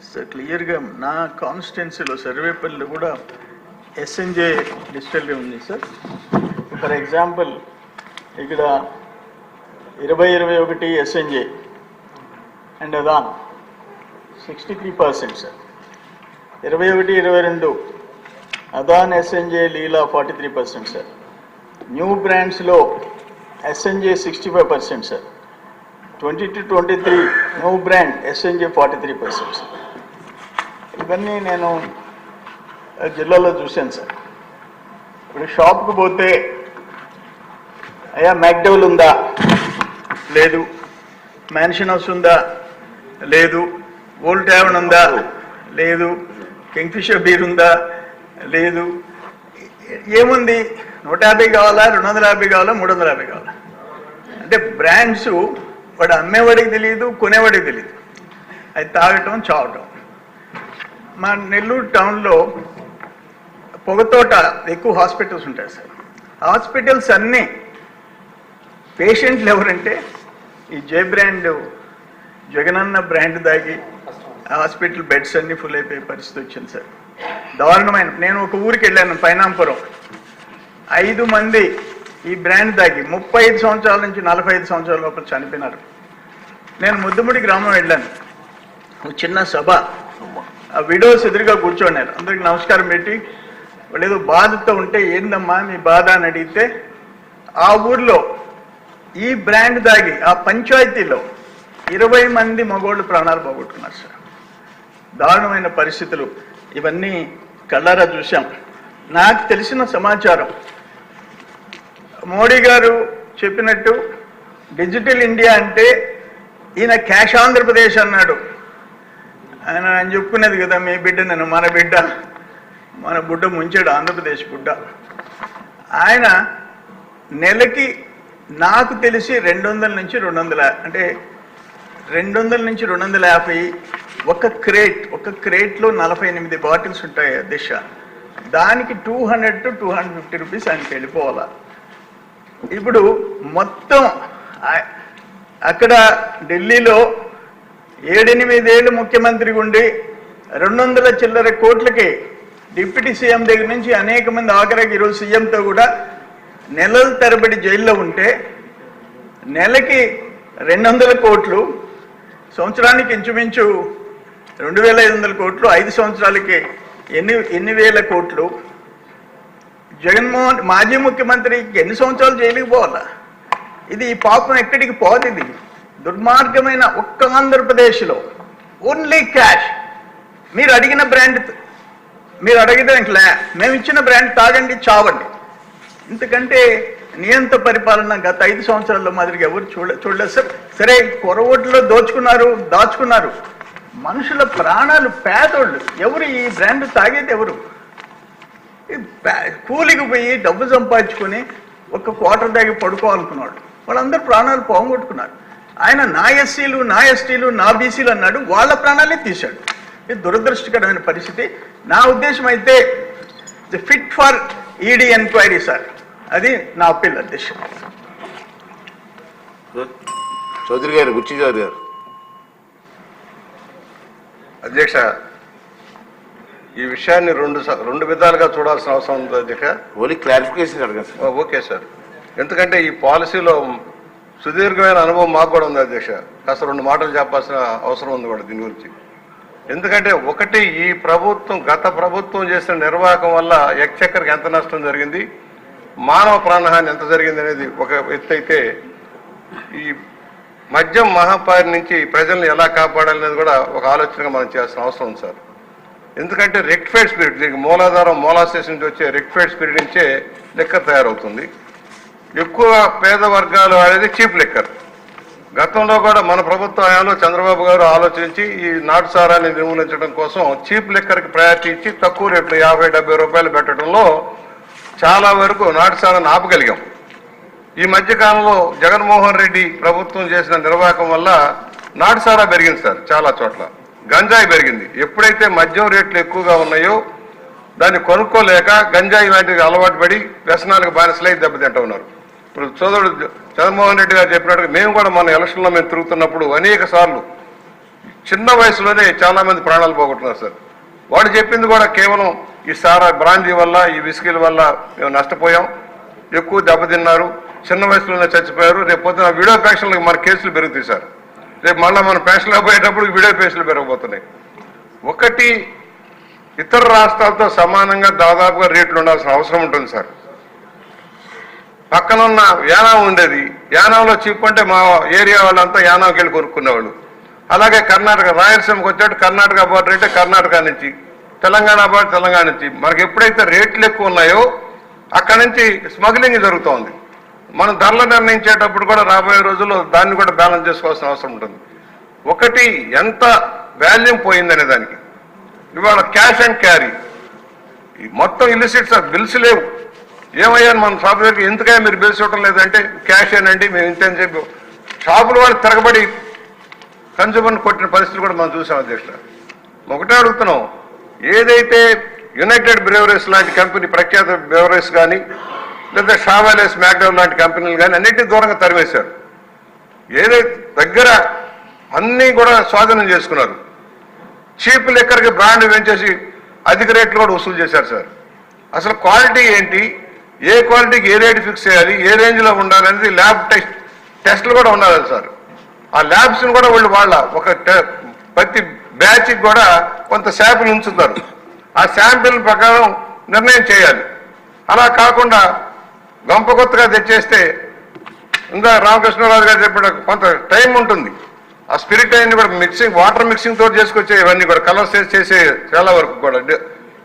Sir క్లియర్గా నా కాన్స్టిట్యున్సీలో సర్వేపల్లి కూడా ఎస్ఎన్జే డిజిటల్గా ఉంది సార్ ఫర్ ఎగ్జాంపుల్ ఇక్కడ ఇరవై ఇరవై ఒకటి ఎస్ఎన్జే అండ్ అదాన్ సిక్స్టీ త్రీ పర్సెంట్ సార్ ఇరవై ఒకటి ఇరవై రెండు అదాన్ SNJ Leela forty three percent sir new బ్రాండ్స్లో SNJ sixty five percent sir twenty two twenty three new brand SNJ forty three percent sir ఇవన్నీ నేను జిల్లాలో చూశాను సార్. ఇప్పుడు షాప్కి పోతే అయ్యా మ్యాక్డౌల్ ఉందా? లేదు. మ్యాన్షన్ హౌస్ ఉందా? లేదు. ఓల్డ్ ట్యావెన్ ఉందా? లేదు. కింగ్ఫిషర్ బీర్ ఉందా? లేదు. ఏముంది? నూట యాభై కావాలా? రెండు వందల యాభై కావాలా? మూడు వందల యాభై కావాలా? అంటే బ్రాండ్స్ వాడు అమ్మేవాడికి తెలియదు కొనేవాడికి తెలియదు అది తాగటం చావటం. మా నెల్లూరు టౌన్లో పొగతోట ఎక్కువ హాస్పిటల్స్ ఉంటాయి సార్. హాస్పిటల్స్ అన్నీ పేషెంట్లు ఎవరంటే ఈ జే బ్రాండ్ జగనన్న బ్రాండ్ దాగి హాస్పిటల్ బెడ్స్ అన్ని ఫుల్ అయిపోయే పరిస్థితి వచ్చింది సార్. దారుణమైన నేను ఒక ఊరికి వెళ్ళాను పైనాంపురం. ఐదు మంది ఈ బ్రాండ్ దాగి ముప్పై ఐదు సంవత్సరాల నుంచి నలభై ఐదు సంవత్సరాల లోపల చనిపోయినారు. నేను ముద్దుముడి గ్రామం వెళ్ళాను. ఒక చిన్న సభ. ఆ విడోస్ ఎదురుగా కూర్చోన్నారు. అందరికి నమస్కారం పెట్టి వాళ్ళు ఏదో బాధతో ఉంటే ఏందమ్మా మీ బాధ? అని అడిగితే ఆ ఊర్లో ఈ బ్రాండ్ దాగి ఆ పంచాయతీలో ఇరవై మంది మగోళ్ళు ప్రాణాలు పోగొట్టుకున్నారు సార్. దారుణమైన పరిస్థితులు. ఇవన్నీ కళ్ళారా చూశాం. నాకు తెలిసిన సమాచారం మోడీ గారు చెప్పినట్టు డిజిటల్ ఇండియా అంటే ఈయన క్యాష్ ఆంధ్రప్రదేశ్ అన్నాడు. ఆయన ఆయన చెప్పుకునేది కదా మీ బిడ్డ నేను మన బిడ్డ. మన బుడ్డ ముంచాడు ఆంధ్రప్రదేశ్ బుడ్డ. ఆయన నెలకి నాకు తెలిసి రెండు వందల నుంచి రెండు వందల అంటే రెండు వందల నుంచి రెండు వందల యాభై ఒక క్రేట్ ఒక క్రేట్లో నలభై ఎనిమిది బాటిల్స్ ఉంటాయి దిశ. దానికి two hundred to two hundred fifty rupees ఆయనకి వెళ్ళిపోవాలా. ఇప్పుడు మొత్తం అక్కడ ఢిల్లీలో ఏడెనిమిదేళ్ళు ముఖ్యమంత్రి ఉండి రెండు వందల చిల్లర కోట్లకి డిప్యూటీ సీఎం దగ్గర నుంచి అనేక మంది ఆఖరికి ఈరోజు సీఎంతో కూడా నెలల తరబడి జైల్లో ఉంటే నెలకి రెండు వందల కోట్లు సంవత్సరానికి ఇంచుమించు రెండు వేల ఐదు వందల కోట్లు ఐదు సంవత్సరాలకి ఎన్ని ఎన్ని వేల కోట్లు. జగన్మోహన్ మాజీ ముఖ్యమంత్రికి ఎన్ని సంవత్సరాలు జైలుకి పోవాలా? ఇది ఈ పాపం ఎక్కడికి పోదు ఇది దుర్మార్గమైన ఒక్క ఆంధ్రప్రదేశ్లో ఓన్లీ క్యాష్ మీరు అడిగిన బ్రాండ్ మీరు అడిగితే మేము ఇచ్చిన బ్రాండ్ తాగండి చావండి. ఎందుకంటే నియంత పరిపాలన గత ఐదు సంవత్సరాల్లో మాదిరిగా ఎవరు చూడ చూడలేదు. సార్ సరే కొరవోట్లో దోచుకున్నారు దాచుకున్నారు. మనుషుల ప్రాణాలు పేదోళ్ళు. ఎవరు ఈ బ్రాండ్ తాగేది ఎవరు? కూలికి పోయి డబ్బు సంపాదించుకొని ఒక క్వార్టర్ దాగి పడుకోవాలనుకున్నాడు వాళ్ళందరూ ప్రాణాలు పోగొట్టుకున్నారు ఆయన నా ఎస్సీలు నా ఎస్టీలు నా బీసీలు అన్నాడు. వాళ్ళ ప్రాణాలే తీశాడు. ఇది దురదృష్టకరమైన పరిస్థితి. నా ఉద్దేశం అయితే the fit for ED enquiry sir అది నా అప్పీల్ అధ్యక్ష చౌదరి గారు గుచ్చి చౌదరి గారు. అధ్యక్ష ఈ విషయాన్ని రెండు రెండు విధాలుగా చూడాల్సిన అవసరం ఉంది అధ్యక్ష. ఓన్లీ క్లారిఫికేషన్ అడగండి సార్ ఓ, ఓకే సార్ ఎందుకంటే ఈ పాలసీలో సుదీర్ఘమైన అనుభవం మాకు కూడా ఉంది అధ్యక్ష. కాస్త రెండు మాటలు చెప్పాల్సిన అవసరం ఉంది కూడా దీని గురించి. ఎందుకంటే ఒకటి ఈ ప్రభుత్వం గత ప్రభుత్వం చేసిన నిర్వాహకం వల్ల ఎక్చక్కరికి ఎంత నష్టం జరిగింది మానవ ప్రాణహాని ఎంత జరిగింది అనేది ఒక ఎత్తైతే అయితే ఈ మద్యం మహాపారి నుంచి ప్రజల్ని ఎలా కాపాడాలనేది కూడా ఒక ఆలోచనగా మనం చేయాల్సిన అవసరం ఉంది సార్. ఎందుకంటే రెక్టిఫైడ్ స్పిరిట్ దీనికి మూలాధారం మోలాసెస్ నుంచి వచ్చే రెక్టిఫైడ్ స్పిరిట్ నుంచే లెక్క తయారవుతుంది. ఎక్కువ పేద వర్గాలు అనేది చీప్ లెక్కర్. గతంలో కూడా మన ప్రభుత్వ హయాంలో చంద్రబాబు గారు ఆలోచించి ఈ నాటు సారాన్ని నిర్మూలించడం కోసం చీప్ లెక్కర్కి ప్రయారిటీ ఇచ్చి తక్కువ రేట్లు యాభై డెబ్బై రూపాయలు పెట్టడంలో చాలా వరకు నాటు సారాన్ని ఆపగలిగాం. ఈ మధ్యకాలంలో జగన్మోహన్ రెడ్డి ప్రభుత్వం చేసిన నిర్వాహకం వల్ల నాటు సారా పెరిగింది సార్ చాలా చోట్ల. గంజాయి పెరిగింది. ఎప్పుడైతే మద్యం రేట్లు ఎక్కువగా ఉన్నాయో దాన్ని కొనుక్కోలేక గంజాయి లాంటివి అలవాటు పడి వ్యసనాలకు బానిసలై దెబ్బతింటూ ఉన్నారు. ఇప్పుడు సోదరుడు జగన్మోహన్ రెడ్డి గారు చెప్పినట్టుగా మేము కూడా మన ఎలక్షన్లో మేము తిరుగుతున్నప్పుడు అనేక సార్లు చిన్న వయసులోనే చాలామంది ప్రాణాలు పోగొట్టున్నారు సార్. వాడు చెప్పింది కూడా కేవలం ఈ సారా బ్రాందీ వల్ల ఈ విస్కీల వల్ల మేము నష్టపోయాం. ఎక్కువ దెబ్బతిన్నారు. చిన్న వయసులోనే చచ్చిపోయారు. రేపు పొద్దున వీడియో పెన్షన్లకు మన కేసులు పెరుగుతాయి సార్. రేపు మళ్ళీ మన పెన్షన్లకు పోయేటప్పుడు వీడియో పెన్షన్లు పెరగబోతున్నాయి. ఒకటి ఇతర రాష్ట్రాలతో సమానంగా దాదాపుగా రేట్లు ఉండాల్సిన అవసరం ఉంటుంది సార్. పక్కనున్న యానాం ఉండేది. యానంలో చీప్ అంటే మా ఏరియా వాళ్ళంతా యానంకి వెళ్ళి కొనుక్కునేవాళ్ళు. అలాగే కర్ణాటక రాయలసీమకి వచ్చాడు కర్ణాటక బార్డర్ అంటే కర్ణాటక నుంచి తెలంగాణ బార్డర్ తెలంగాణ నుంచి. మనకి ఎప్పుడైతే రేట్లు ఎక్కువ ఉన్నాయో అక్కడి నుంచి స్మగ్లింగ్ జరుగుతోంది. మనం ధరలు నిర్ణయించేటప్పుడు కూడా రాబోయే రోజుల్లో దాన్ని కూడా బ్యాలెన్స్ చేసుకోవాల్సిన అవసరం ఉంటుంది. ఒకటి ఎంత వాల్యూమ్ పోయిందనే దానికి. ఇవాళ క్యాష్ అండ్ క్యారీ. ఈ మొత్తం ఇల్లిసిట్స్ బిల్స్ లేవు. ఏమయ్యాను మన షాప్ దగ్గర ఎందుకయ్యా మీరు బిల్స్ ఇవ్వటం లేదంటే క్యాష్ ఏనండి మేము ఇంత అని చెప్పి. షాపులు వాళ్ళు తిరగబడి కన్సూమర్ని కొట్టిన పరిస్థితులు కూడా మనం చూసాం అధ్యక్ష. ఒకటే అడుగుతున్నాం ఏదైతే యునైటెడ్ బ్రేవరీస్ లాంటి కంపెనీ ప్రఖ్యాత బ్రేవరీస్ కానీ లేదా షావాలేస్ మ్యాక్డౌన్ లాంటి కంపెనీలు కానీ అన్నింటినీ దూరంగా తరివేశారు ఏదైతే దగ్గర అన్నీ కూడా స్వాధీనం చేసుకున్నారు. చీప్ లెక్కర్కి బ్రాండ్ పెంచేసి అధిక రేట్లు కూడా వసూలు చేశారు సార్. అసలు క్వాలిటీ ఏంటి? ఏ క్వాలిటీకి ఏ రేటు ఫిక్స్ చేయాలి ఏ రేంజ్లో ఉండాలనేది ల్యాబ్ టెస్ట్ టెస్ట్లు కూడా ఉండాలి సార్. ఆ ల్యాబ్స్ని కూడా వాళ్ళు వాళ్ళ ఒక టె- ప్రతి బ్యాచ్కి కూడా కొంత శాంపిల్ ఉంచుతారు. ఆ శాంపిల్ ప్రకారం నిర్ణయం చేయాలి. అలా కాకుండా గంప కొత్తగా తెచ్చేస్తే ఇంకా రామకృష్ణరాజు గారు చెప్పిన కొంత టైం ఉంటుంది. ఆ స్పిరిట్ అయింది కూడా మిక్సింగ్ వాటర్ మిక్సింగ్ తోటి చేసుకొచ్చే ఇవన్నీ కూడా కలర్స్ చేసే చాలా వరకు కూడా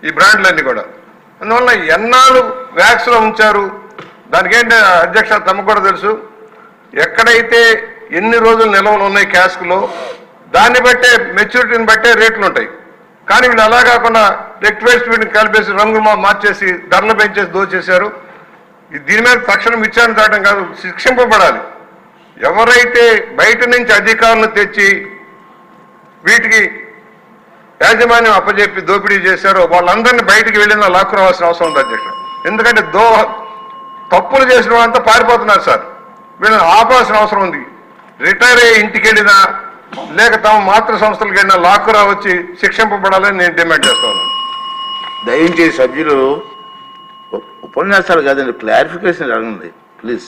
ఈ బ్రాండ్లన్నీ కూడా. అందువల్ల ఎన్నాళ్ళు వ్యాక్స్లో ఉంచారు. దానికి ఏంటి అధ్యక్ష తమకు కూడా తెలుసు. ఎక్కడైతే ఎన్ని రోజులు నిల్వలు ఉన్నాయి క్యాస్క్లో దాన్ని బట్టే మెచ్యూరిటీని బట్టే రేట్లు ఉంటాయి. కానీ వీళ్ళు అలా కాకుండా రెక్టిఫైడ్ స్పీడ్ని కలిపేసి రంగులు మా- మార్చేసి ధరలు పెంచేసి దోచేశారు. దీని మీద తక్షణం విచారణ చేయడం కాదు శిక్షింపబడాలి. ఎవరైతే బయట నుంచి అధికారులను తెచ్చి వీటికి యాజమాన్యం అప్పజెప్పి దోపిడీ చేశారో వాళ్ళందరినీ బయటికి వెళ్ళిన లాక్కు రావాల్సిన అవసరం ఉంది అధ్యక్షుడు ఎందుకంటే దో తప్పులు చేసిన వాళ్ళంతా పారిపోతున్నారు సార్. వీళ్ళని ఆపాల్సిన అవసరం ఉంది. రిటైర్ అయ్యి ఇంటికి వెళ్ళినా లేక తమ మాతృ సంస్థలకు వెళ్ళినా లాక్కురా వచ్చి శిక్షింపబడాలని నేను డిమాండ్ చేస్తాను దయచేసి సభ్యులు ఉపన్యాసాలు కాదండి క్లారిఫికేషన్ అడగండి ప్లీజ్.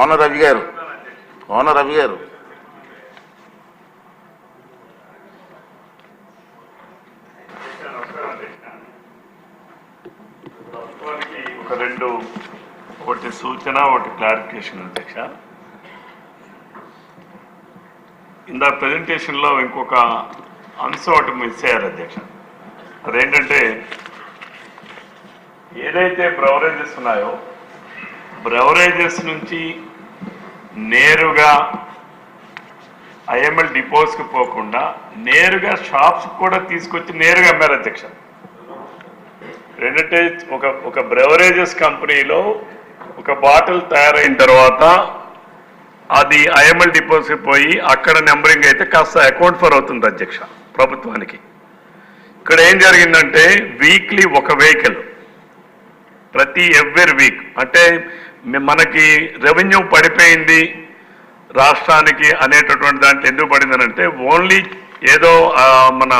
ఓనర్ రవి గారు ఓనర్ రవి గారు వారికి ఒక రెండు ఒకటి సూచన ఒకటి క్లారిఫికేషన్ అధ్యక్ష. ఇందా ప్రజెంటేషన్లో ఇంకొక అంశం ఒకటి మిస్ అయ్యారు అధ్యక్ష. అదేంటంటే ఏదైతే బ్రవరేజెస్ ఉన్నాయో బ్రవరేజెస్ నుంచి నేరుగా ఐఎంఎల్ డిపోస్కి పోకుండా నేరుగా షాప్స్ కూడా తీసుకొచ్చి నేరుగా అమ్మారు అధ్యక్ష. ఏంటంటే ఒక ఒక బ్రెవరేజెస్ కంపెనీలో ఒక బాటిల్ తయారైన తర్వాత అది ఐఎంఎల్ డిపోజిట్ పోయి అక్కడ నెంబరింగ్ అయితే కాస్త అకౌంట్ ఫర్ అవుతుంది అధ్యక్ష ప్రభుత్వానికి. ఇక్కడ ఏం జరిగిందంటే వీక్లీ ఒక వెహికల్ ప్రతి ఎవ్రీ వీక్ అంటే మనకి రెవెన్యూ పడిపోయింది రాష్ట్రానికి అనేటటువంటి దాంట్లో ఎందుకు పడిందనంటే ఓన్లీ ఏదో మన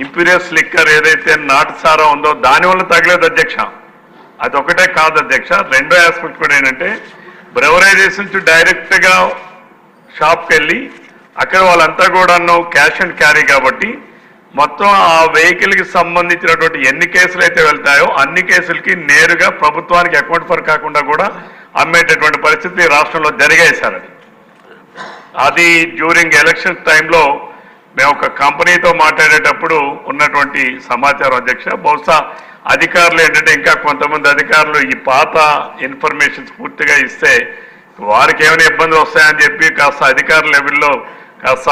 ఇంపీరియస్ లిక్కర్ ఏదైతే నాటుసారం ఉందో దానివల్ల తగలేదు అధ్యక్ష. అది ఒకటే కాదు అధ్యక్ష. రెండో ఆస్పెక్ట్ కూడా ఏంటంటే బ్రెవరేజెస్ నుంచి డైరెక్ట్గా షాప్కి వెళ్ళి అక్కడ వాళ్ళంతా కూడాను క్యాష్ అండ్ క్యారీ కాబట్టి మొత్తం ఆ వెహికల్కి సంబంధించినటువంటి ఎన్ని కేసులు అయితే వెళ్తాయో అన్ని కేసులకి నేరుగా ప్రభుత్వానికి అకౌంట్ ఫర్ కాకుండా కూడా అమ్మేటటువంటి పరిస్థితి రాష్ట్రంలో జరిగాయి సార్ అది అది డ్యూరింగ్ ఎలక్షన్ టైంలో మేము ఒక కంపెనీతో మాట్లాడేటప్పుడు ఉన్నటువంటి సమాచారం అధ్యక్ష బహుశా అధికారులు ఏంటంటే ఇంకా కొంతమంది అధికారులు ఈ పాత ఇన్ఫర్మేషన్స్ పూర్తిగా ఇస్తే వారికి ఏమైనా ఇబ్బందులు వస్తాయని చెప్పి కాస్త అధికారుల లెవెల్లో కాస్త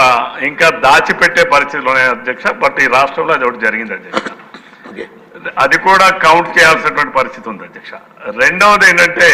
ఇంకా దాచిపెట్టే పరిస్థితులు ఉన్నాయి అధ్యక్ష. బట్ ఈ రాష్ట్రంలో అది ఒకటి జరిగింది అధ్యక్ష. అది కూడా కౌంట్ చేయాల్సినటువంటి పరిస్థితి ఉంది అధ్యక్ష. రెండవది ఏంటంటే